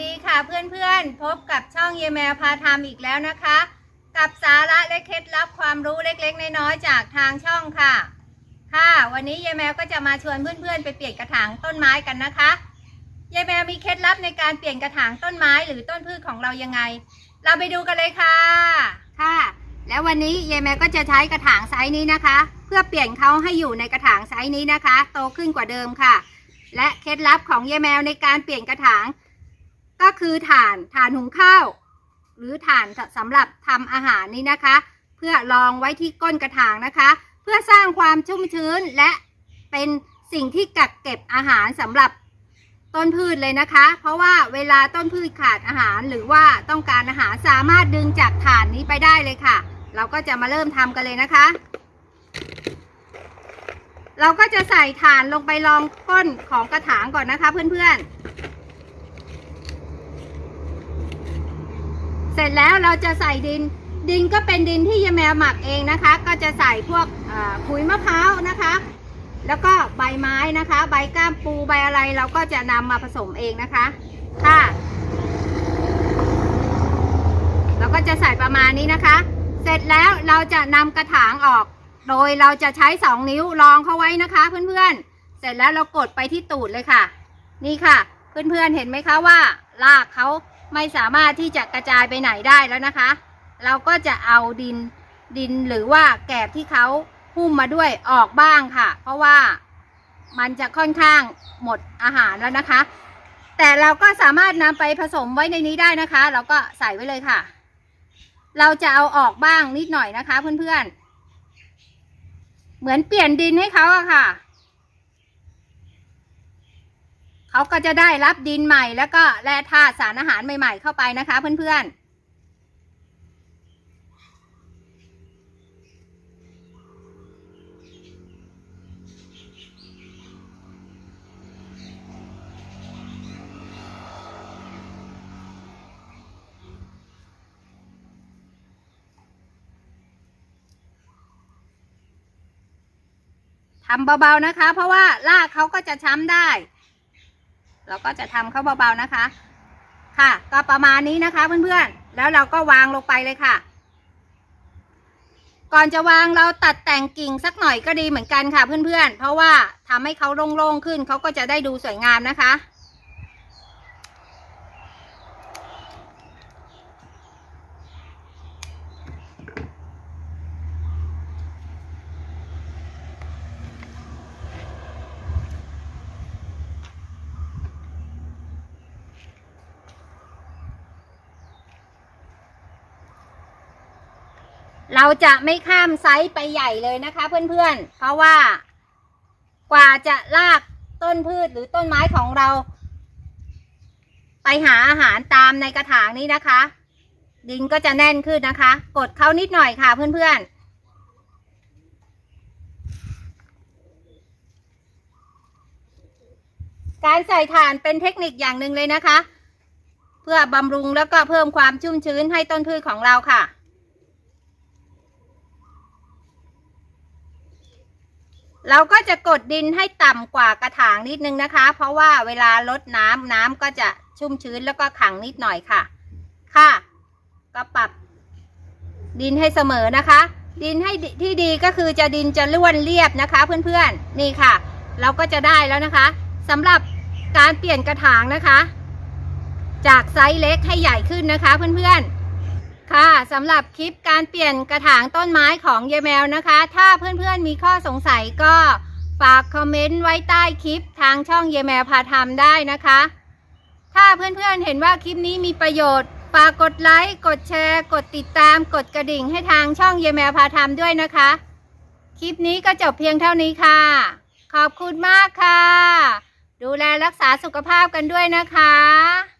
ดีค่ะเพื่อนๆ พบกับช่องเยแมวพาทำอีกแล้วนะคะ กับสาระและเคล็ดลับความรู้เล็กๆ น้อยๆ จากทางช่องค่ะ ค่ะ วันนี้เยแมวก็จะมาชวนเพื่อนๆ ไปเปลี่ยนกระถางต้นไม้กันนะคะเยแมวมีเคล็ดลับในการเปลี่ยนกระถางต้นไม้หรือต้นพืชของเรายังไง เราไปดูกันเลยค่ะ ค่ะ แล้ววันนี้เยแมวก็จะใช้กระถางไซส์นี้นะคะ เพื่อเปลี่ยนเขาให้อยู่ในกระถางไซส์นี้นะคะ โตขึ้นกว่าเดิมค่ะ และเคล็ดลับของเยแมวในการเปลี่ยนกระถาง ก็คือถ่านถ่านหุงข้าว หรือถ่านสำหรับทำอาหารนี้นะคะ เพื่อรองไว้ที่ก้นกระถางนะคะ เพื่อสร้างความชุ่มชื้นและเป็นสิ่งที่กักเก็บอาหารสำหรับต้นพืชเลยนะคะ เพราะว่าเวลาต้นพืชขาดอาหารหรือว่าต้องการอาหารสามารถดึงจากถ่านนี้ไปได้เลยค่ะ เราก็จะมาเริ่มทำกันเลยนะคะ เราก็จะใส่ถ่านลงไปรองก้นของกระถางก่อนนะคะเพื่อนๆ เส ร็จแล้วเราจะใส่ดิน ดินก็เป็นดินที่ยายแมวหมักเองนะคะ ก็จะใส่พวกอ่าขุยมะพร้าวนะคะ แล้วก็ใบไม้นะคะ ใบก้ามปูใบอะไรเราก็จะนำมาผสมเองนะคะค่ะเราก็จะใส่ประมาณนี้นะคะ เสร็จแล้วเราจะนำกระถางออก โดยเราจะใช้สองนิ้วรองเข้าไว้นะคะเพื่อนๆ เสร็จแล้วเรากดไปที่ตูดเลยค่ะ นี่ค่ะ เพื่อนๆเห็นไหมคะว่ารากเขา ไม่สามารถที่จะกระจายไปไหนได้แล้วนะคะ เราก็จะเอาดินดินหรือว่าแกบที่เขาหุ้มมาด้วยออกบ้างค่ะ เพราะว่ามันจะค่อนข้างหมดอาหารแล้วนะคะ แต่เราก็สามารถนำไปผสมไว้ในนี้ได้นะคะ เราก็ใส่ไว้เลยค่ะ เราจะเอาออกบ้างนิดหน่อยนะคะเพื่อนๆ เหมือนเปลี่ยนดินให้เขาอะค่ะ เขาก็จะได้รับดินใหม่แล้วก็แร่ธาตุสารอาหารใหม่ ๆ เข้าไปนะคะ เพื่อนๆทำเบาๆนะคะ เพราะว่ารากเขาก็จะช้ำได้ เราก็จะทำเขาเบาๆนะคะ ค่ะ ก็ประมาณนี้นะคะเพื่อนๆ แล้วเราก็วางลงไปเลยค่ะ ก่อนจะวางเราตัดแต่งกิ่งสักหน่อยก็ดีเหมือนกันค่ะเพื่อนๆ เพราะว่าทำให้เขาโล่งๆขึ้นเขาก็จะได้ดูสวยงามนะคะ เราจะไม่ข้ามไซส์ไปใหญ่เลยนะคะเพื่อนๆ เพราะว่า กว่าจะลากต้นพืชหรือต้นไม้ของเรา ไปหาอาหารตามในกระถางนี้นะคะ ดินก็จะแน่นขึ้นนะคะ กดเข้านิดหน่อยค่ะเพื่อนๆการใส่ถ่านเป็นเทคนิคอย่างหนึ่งเลยนะคะ เพื่อบำรุงแล้วก็เพิ่มความชุ่มชื้นให้ต้นพืชของเราค่ะ เราก็จะกดดินให้ต่ำกว่ากระถางนิดนึงนะคะ เพราะว่าเวลาลดน้ำน้ำก็จะชุ่มชื้นแล้วก็ขังนิดหน่อยค่ะ ค่ะ ก็ปรับดินให้เสมอนะคะ ดินให้ที่ดีก็คือจะดินจะล้วนเรียบนะคะ เพื่อนๆนี่ค่ะ เราก็จะได้แล้วนะคะสำหรับการเปลี่ยนกระถางนะคะ จากไซส์เล็กให้ใหญ่ขึ้นนะคะ เพื่อนๆ ค่ะสำหรับคลิปการเปลี่ยนกระถางต้นไม้ของเยแมวนะคะ ถ้าเพื่อนๆมีข้อสงสัยก็ฝากคอมเมนต์ไว้ใต้คลิปทางช่องเยแมวพาทำได้นะคะ ถ้าเพื่อนๆเห็นว่าคลิปนี้มีประโยชน์ฝากกดไลค์ กดแชร์ กดติดตาม กดกระดิ่งให้ทางช่องเยแมวพาทำด้วยนะคะ คลิปนี้ก็จบเพียงเท่านี้ค่ะ ขอบคุณมากค่ะ ดูแลรักษาสุขภาพกันด้วยนะคะ